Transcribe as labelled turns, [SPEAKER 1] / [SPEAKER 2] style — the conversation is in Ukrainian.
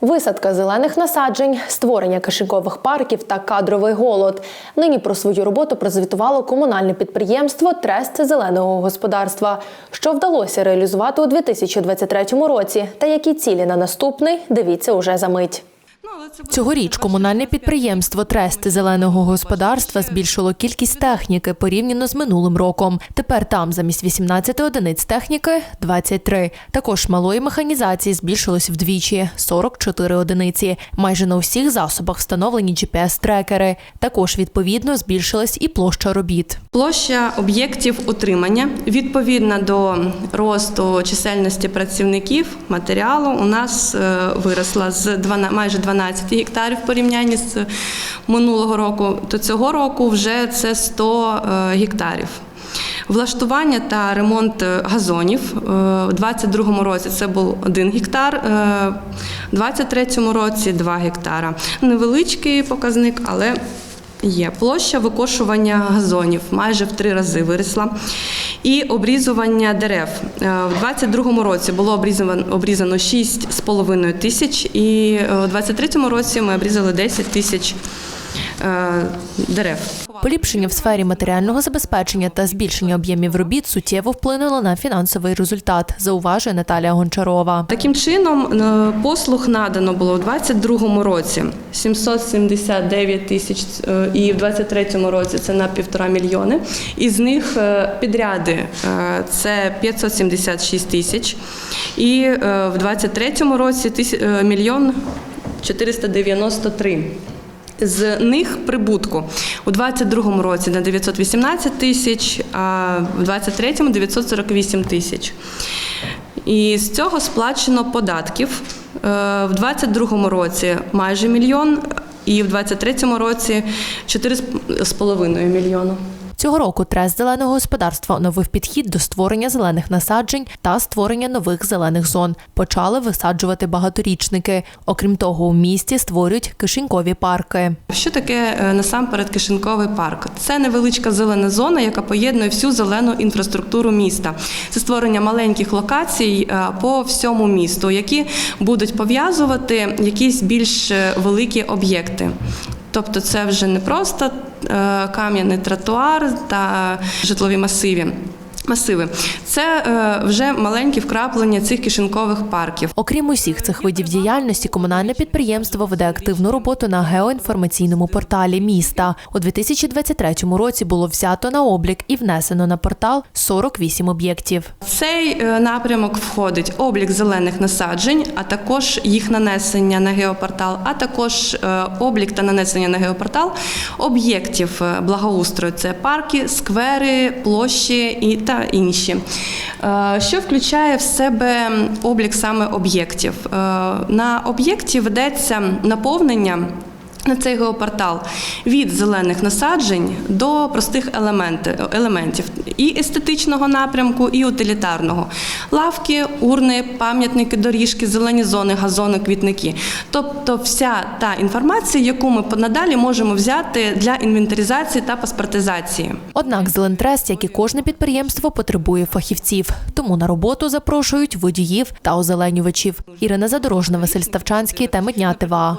[SPEAKER 1] Висадка зелених насаджень, створення кишенькових парків та кадровий голод. Нині про свою роботу прозвітувало комунальне підприємство Трест зеленого господарства. Що вдалося реалізувати у 2023 році, та які цілі на наступний, дивіться уже за мить.
[SPEAKER 2] Цьогоріч комунальне підприємство Трест зеленого господарства збільшило кількість техніки порівняно з минулим роком. Тепер там замість 18 одиниць техніки 23. Також малої механізації збільшилось вдвічі 44 одиниці. Майже на усіх засобах встановлені GPS-трекери. Також відповідно збільшилась і площа робіт.
[SPEAKER 3] Площа об'єктів утримання відповідно до росту чисельності працівників матеріалу у нас е, виросла з 12, майже 12 гектарів в порівнянні з минулого року. То цього року вже це 100 е, гектарів. Влаштування та ремонт е, газонів Е, у 2022 році це був 1 гектар, у 2023 році 2 гектара. Невеличкий показник, але Є площа викошування газонів майже в три рази виросла. І обрізування дерев. Е, В 22-му році було обрізано, обрізано 6,5 тисяч, і в у 23-му році ми обрізали 10 тисяч е, дерев.
[SPEAKER 2] Поліпшення в сфері матеріального забезпечення та збільшення об'ємів робіт суттєво вплинуло на фінансовий результат, зауважує Наталія Гончарова.
[SPEAKER 3] Таким чином, е, послуг надано було в 22-му році 779 тисяч, е, і в 23-му році це на півтора мільйони. Із них е, підряди е, це 576 тисяч, і е, в 23-му році е, мільйон 493. З них прибутку у 22-му році на 918 тисяч, а в 23-му 948 тисяч. І з цього сплачено податків е, в 22-му році майже мільйон, і в 23-му році 4,5 мільйона.
[SPEAKER 2] Цього року Трест зеленого господарства оновив підхід до створення зелених насаджень та створення нових зелених зон. Почали висаджувати багаторічники. Окрім того, у місті створюють кишенькові парки.
[SPEAKER 3] Що таке е, насамперед кишеньковий парк? Це невеличка зелена зона, яка поєднує всю зелену інфраструктуру міста. Це створення маленьких локацій е, по всьому місту, які будуть пов'язувати якісь більш е, великі об'єкти. Тобто це вже не просто кам'яний тротуар та житлові масиві. Масиви це е, вже маленькі вкраплення цих кишенькових парків.
[SPEAKER 2] Окрім усіх цих видів діяльності, комунальне підприємство веде активну роботу на геоінформаційному порталі міста. У 2023 році було взято на облік і внесено на портал 48 об'єктів.
[SPEAKER 3] Цей е, напрямок входить облік зелених насаджень, а також їх нанесення на геопортал, а також е, облік та нанесення на геопортал об'єктів е, благоустрою. Це парки, сквери, площі і та інші. Е, Що включає в себе облік саме об'єктів? Е, На об'єкті ведеться наповнення. На цей геопортал від зелених насаджень до простих елементів і естетичного напрямку, і утилітарного. Лавки, урни, пам'ятники, доріжки, зелені зони, газони, квітники. Тобто вся та інформація, яку ми надалі можемо взяти для інвентаризації та паспортизації.
[SPEAKER 2] Однак Зелентрест, як і кожне підприємство, потребує фахівців. Тому на роботу запрошують водіїв та озеленювачів. Ірина Задорожна, Василь Ставчанський, теми дня ТВА.